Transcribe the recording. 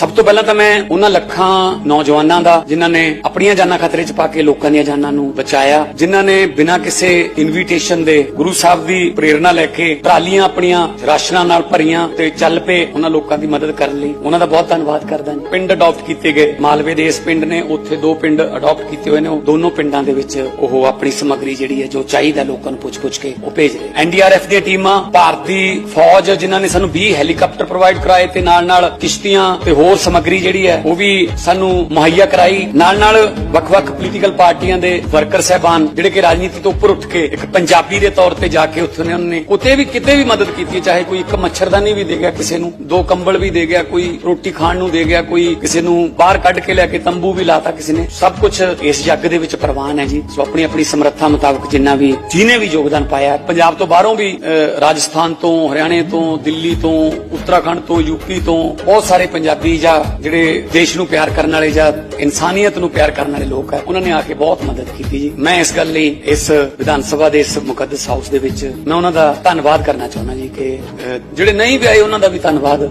ਸਭ ਤੋਂ ਪਹਿਲਾਂ ਤਾਂ ਮੈਂ ਉਹਨਾਂ ਲੱਖਾਂ ਨੌਜਵਾਨਾਂ ਦਾ, ਜਿਨ੍ਹਾਂ ਨੇ ਆਪਣੀਆਂ ਜਾਨਾਂ ਖਤਰੇ 'ਚ ਪਾ ਕੇ ਲੋਕਾਂ ਦੀਆਂ ਜਾਨਾਂ ਨੂੰ ਬਚਾਇਆ, ਜਿਨ੍ਹਾਂ ਨੇ ਬਿਨਾਂ ਕਿਸੇ ਇਨਵੀਟੇਸ਼ਨ ਦੇ ਗੁਰੂ ਸਾਹਿਬ ਦੀ ਪ੍ਰੇਰਣਾ ਲੈ ਕੇ ਟਰਾਲੀਆਂ ਆਪਣੀਆਂ ਰਾਸ਼ਨਾਂ ਨਾਲ ਭਰੀਆਂ ਤੇ ਚੱਲ ਪਏ ਉਹਨਾਂ ਲੋਕਾਂ ਦੀ ਮਦਦ ਕਰਨ ਲਈ। ਉਹਨਾਂ ਦਾ ਬਹੁਤ ਧੰਨਵਾਦ ਕਰਦਾ ਹਾਂ ਪਿੰਡ ਅਡਾਪਟ ਕੀਤੇ ਗਏ। ਮਾਲਵੇ ਦੇ ਇਸ ਪਿੰਡ ਨੇ ਉੱਥੇ ਦੋ ਪਿੰਡ ਅਡਾਪਟ ਕੀਤੇ ਹੋਏ ਨੇ। ਉਹ ਦੋਨੋਂ ਪਿੰਡਾਂ ਦੇ ਵਿੱਚ ਉਹ ਆਪਣੀ ਸਮੱਗਰੀ ਜਿਹੜੀ ਹੈ, ਜੋ ਚਾਹੀਦਾ ਲੋਕਾਂ ਨੂੰ ਪੁੱਛ-ਪੁੱਛ ਕੇ ਉਹ ਭੇਜ ਰਹੇ ਐਨਡੀਆਰਐਫ ਦੀਆਂ ਟੀਮਾਂ ਭਾਰਤੀ ਫੌਜ ਜਿਨ੍ਹਾਂ ਨੇ ਸਾਨੂੰ 20 ਹੈਲੀਕਾਪਟਰ ਪ੍ਰੋਵਾਈਡ ਕਰਾਏ ਤੇ ਨਾਲ-ਨਾਲ ਕਿਸ਼ਤੀਆਂ ਤੇ ਹੋਰ ਸਮੱਗਰੀ ਜਿਹੜੀ ਹੈ, ਉਹ ਵੀ ਸਾਨੂੰ ਮੁਹੱਈਆ ਕਰਾਈ। ਨਾਲ-ਨਾਲ ਵੱਖ-ਵੱਖ ਪੋਲੀਟੀਕਲ ਪਾਰਟੀਆਂ ਦੇ ਵਰਕਰ ਸਹਿਬਾਨ ਜਿਹੜੇ ਕਿ ਰਾਜਨੀਤੀ ਤੋਂ ਉੱਪਰ ਉੱਠ ਕੇ ਇੱਕ ਪੰਜਾਬੀ ਦੇ ਤੌਰ ਤੇ ਜਾ ਕੇ ਉੱਥੇ ਉਹਨਾਂ ਨੇ ਉੱਥੇ ਵੀ ਕਿਤੇ ਵੀ ਮਦਦ ਕੀਤੀ ਚਾਹੇ ਕੋਈ ਇੱਕ ਮੱਛਰਦਾਨੀ ਵੀ ਦੇ ਗਿਆ ਕਿਸੇ ਨੂੰ, ਦੋ ਕੰਬਲ ਵੀ ਦੇ ਗਿਆ, ਕੋਈ ਰੋਟੀ ਖਾਣ ਨੂੰ ਦੇ ਗਿਆ, ਕੋਈ ਕਿਸੇ ਨੂੰ ਬਾਹਰ ਕੱਢ ਕੇ ਲੈ ਕੇ ਤੰਬੂ ਵੀ ਲਾਤਾ ਕਿਸੇ ਨੇ। ਸਭ ਕੁਝ ਇਸ ਜੱਗ ਦੇ ਵਿੱਚ ਪ੍ਰਵਾਨ ਹੈ ਜੀ। ਸੋ ਆਪਣੀ ਆਪਣੀ ਸਮਰੱਥਾ ਮੁਤਾਬਕ ਜਿੰਨਾ ਵੀ ਜਿਹਨੇ ਵੀ ਯੋਗਦਾਨ ਪਾਇਆ, ਪੰਜਾਬ ਤੋਂ ਬਾਹਰੋਂ ਵੀ ਰਾਜਸਥਾਨ ਤੋਂ, ਹਰਿਆਣੇ ਤੋਂ, ਦਿੱਲੀ ਤੋਂ ਉੱਤਰਾਖੰਡ ਤੋਂ ਯੂਪੀ ਤੋਂ ਬਹੁਤ ਸਾਰੇ ਪੰਜਾਬੀ ਜਾਂ ਜਿਹੜੇ ਦੇਸ਼ ਨੂੰ ਪਿਆਰ ਕਰਨ ਵਾਲੇ ਜਾਂ ਇਨਸਾਨੀਅਤ ਨੂੰ ਪਿਆਰ ਕਰਨ ਵਾਲੇ ਲੋਕ ਹੈ ਉਹਨਾਂ ਨੇ ਆ ਕੇ ਬਹੁਤ ਮਦਦ ਕੀਤੀ ਜੀ। ਮੈਂ ਇਸ ਗੱਲ ਲਈ ਇਸ ਵਿਧਾਨ ਸਭਾ ਦੇ ਇਸ ਮੁਕੱਦਸ ਹਾਊਸ ਦੇ ਵਿੱਚ ਮੈਂ ਉਹਨਾਂ ਦਾ ਧੰਨਵਾਦ ਕਰਨਾ ਚਾਹੁੰਦਾ ਜੀ ਕਿ ਜਿਹੜੇ ਨਹੀਂ ਵੀ ਆਏ ਉਹਨਾਂ ਦਾ ਵੀ ਧੰਨਵਾਦ।